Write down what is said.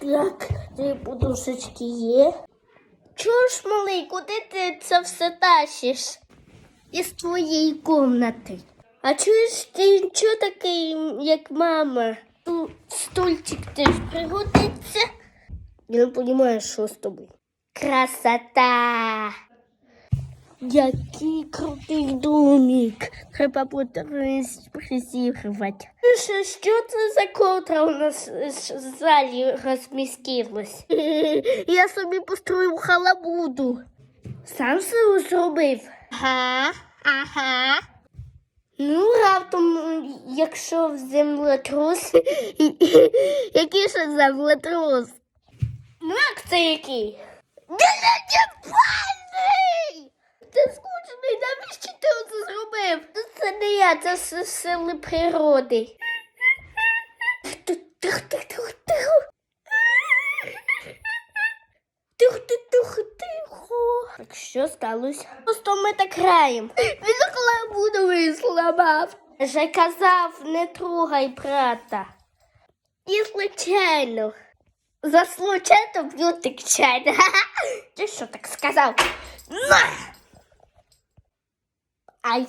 Так, дві подушечки є. Ж, малий, куди ти це все тащиш? Із твоєї кімнати. А чуєш, ти нічого такий, як мама? Тут стульчик теж пригодиться. Я не розумію, що з тобою. Красота! Який крутий домик. Треба буде розпрезірувати. Що, це за котра у нас в залі розмістилась? Я собі построїв халабуду. Сам все зробив. Ага, ага. Ну, раптом, якщо в землетрус. Який ще землетрус? Ну, як це який? Дядя Ти скучний, навіщо ти це зробив? Ну, Це це с- сили природи. Так що сталося? Просто ми так граємо. Він хлебудовий зламав. Вже казав, не трогай брата. І случайно. За случайно б'ють так чайно. Ти що так сказав? На! Ай.